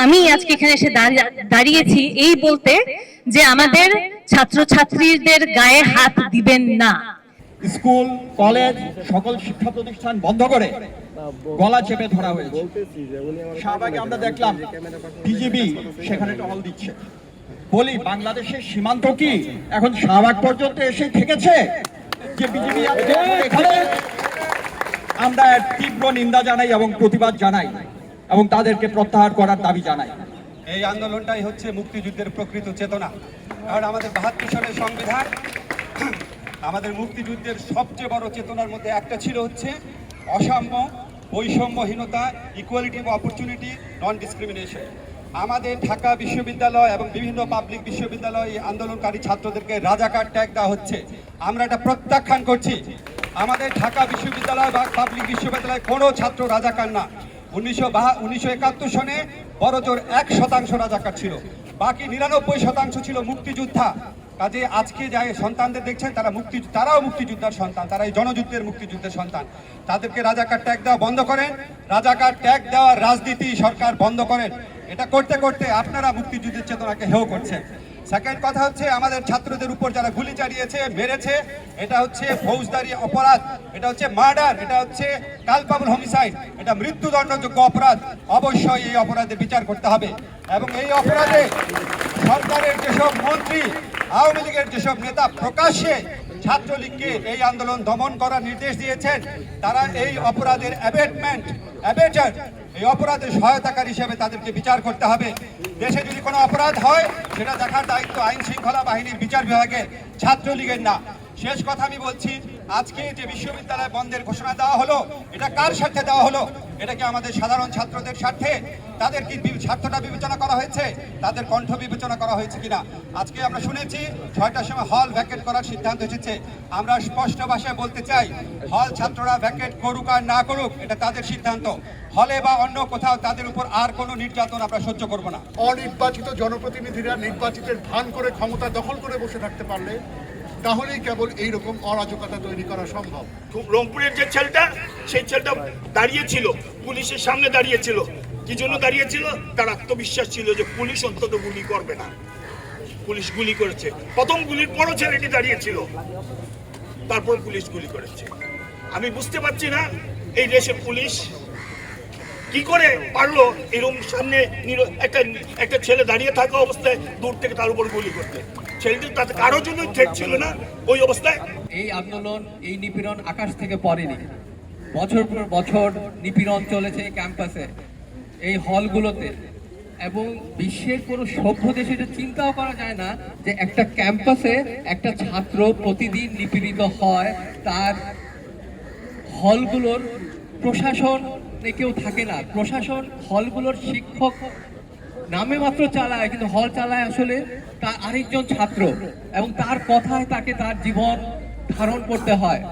আমি আজকে এখানে এসে দাঁড়ি- দাঁড়িয়েছি এই বলতে যে আমাদের ছাত্রছাত্রীদের গায়ে হাত দিবেন না। স্কুল, কলেজ, সকল শিক্ষা প্রতিষ্ঠান বন্ধ করে গলা চেপে ধরা হয়েছে। শাহবাগে আমরা দেখলাম বিজিবি সেখানে টহল দিচ্ছে। বলি, বাংলাদেশের সীমান্ত কি? এখন শাহবাগ পর্যন্ত এসে থেকেছে যে এখানে আমরা তীব্র নিন্দা জানাই এবং প্রতিবাদ জানাই। এবং তাদেরকে প্রত্যাহার করার দাবি জানাই। এই আন্দোলনটাই হচ্ছে মুক্তিযুদ্ধের প্রকৃত চেতনা। কারণ আমাদের বাহাত্তর সালের সংবিধান, আমাদের মুক্তিযুদ্ধের সবচেয়ে বড় চেতনার মধ্যে একটা ছিল হচ্ছে অসাম্য, বৈষম্যহীনতা equality of opportunity non discrimination আমাদের ঢাকা বিশ্ববিদ্যালয় এবং বিভিন্ন পাবলিক বিশ্ববিদ্যালয় আন্দোলনকারী ছাত্রদেরকে রাজাকার ট্যাগ দেওয়া হচ্ছে। আমরা এটা প্রত্যাখ্যান করছি। আমাদের ঢাকা বিশ্ববিদ্যালয় বা পাবলিক বিশ্ববিদ্যালয় কোনো ছাত্র রাজাকার না। উনিশশো উনিশশো একাত্তর সনে বড় জোর এক শতাংশ রাজাকার ছিল। বাকি নিরানব্বই শতাংশ ছিল মুক্তিযোদ্ধা। কাজে আজকে যাই সন্তানদের দেখছেন, তারা মুক্তি তারাও মুক্তিযোদ্ধার সন্তান তারা এই জনযুদ্ধের মুক্তিযুদ্ধের সন্তান। তাদেরকে রাজাকার ট্যাগ দেওয়া বন্ধ করেন। রাজাকার ট্যাগ দেওয়ার রাজনীতি সরকার বন্ধ করেন। এটা করতে করতে আপনারা মুক্তিযুদ্ধের চেতনাকে হেও করছেন। সেকেন্ড কথা হচ্ছে আমাদের ছাত্রদের উপর যারা গুলি চালিয়েছে, মেরেছে, এটা হচ্ছে ফৌজদারি অপরাধ, এটা হচ্ছে মার্ডার, এটা হচ্ছে কালপাবল হোমিসাইড এটা মৃত্যুদণ্ডযোগ্য অপরাধ, অবশ্যই এই অপরাধে বিচার করতে হবে। এবং এই অপরাধে সরকারের যেসব মন্ত্রী, আওয়ামী লীগের যেসব নেতা প্রকাশ্যে ছাত্রলীগকে এই আন্দোলন দমন করার নির্দেশ দিয়েছেন। তারা এই অপরাধের অ্যাবেটমেন্ট অ্যাবেটার এই অপরাধের সহায়তাকারী হিসেবে তাদেরকে বিচার করতে হবে। দেশে যদি কোনো অপরাধ হয়, সেটা দেখার দায়িত্ব আইন শৃঙ্খলা বাহিনীর বিচার বিভাগের ছাত্রলীগের না। শেষ কথা আমি বলছি আজকে যে বিশ্ববিদ্যালয় বন্ধের ঘোষণা দেওয়া হলো, এটা কার স্বার্থে দেওয়া হলো? এটা কি আমাদের সাধারণ ছাত্রদের স্বার্থে? তাদের কি স্বার্থটা বিবেচনা করা হয়েছে? তাদের কণ্ঠ বিবেচনা করা হয়েছে কিনা? আজকে আমরা শুনেছি ছয়টার সময় হল ভ্যাকেট করার সিদ্ধান্ত এসেছে। আমরা স্পষ্ট ভাষায় বলতে চাই, হল ছাত্ররা ভ্যাকেট করুক আর না করুক, এটা তাদের সিদ্ধান্ত। হলে বা অন্য কোথাও তাদের উপর আর কোনো নির্যাতন আমরা সহ্য করব না। অনির্বাচিত জনপ্রতিনিধিরা নির্বাচিতের ভান করে ক্ষমতা দখল করে বসে থাকতে পারলে তাহলেই কেবল এই রকম অরাজকতা তৈরি করা সম্ভব। রংপুরের যে ছেলেটা, সেই ছেলেটা দাঁড়িয়েছিল, পুলিশের সামনে দাঁড়িয়েছিল। কি জন্য দাঁড়িয়েছিল? তার আত্মবিশ্বাস ছিল যে পুলিশ অন্তত গুলি করবে না। পুলিশ গুলি করেছে। প্রথম গুলির পরও ছেলেটি দাঁড়িয়েছিল। তারপর পুলিশ গুলি করেছে। আমি বুঝতে পারছি না, এই দেশে পুলিশ কি করে পারল এরকম সামনে একটা একটা ছেলে দাঁড়িয়ে থাকা অবস্থায় দূর থেকে তার উপর গুলি করতে। ছেলেটি তাতে কারোর জন্য থ্রেট ছিল না। ওই অবস্থায় এই আন্দোলন, এই নিপীড়ন আকাশ থেকে পড়েনি। বছর পর বছর নিপীড়ন চলেছে ক্যাম্পাসে, এই হলগুলোতে। এবং বিশ্বের কোনো সভ্য দেশে এটা চিন্তাও করা যায় না যে একটা ক্যাম্পাসে একটা ছাত্র প্রতিদিন নিপীড়িত হয়, তার হলগুলোর প্রশাসন কেউ থাকে না। প্রশাসন, হলগুলোর শিক্ষক নামে মাত্র চালায়, কিন্তু হল চালায় আসলে তার আরেকজন ছাত্র এবং তার কথায় তাকে তার জীবন ধারণ করতে হয়।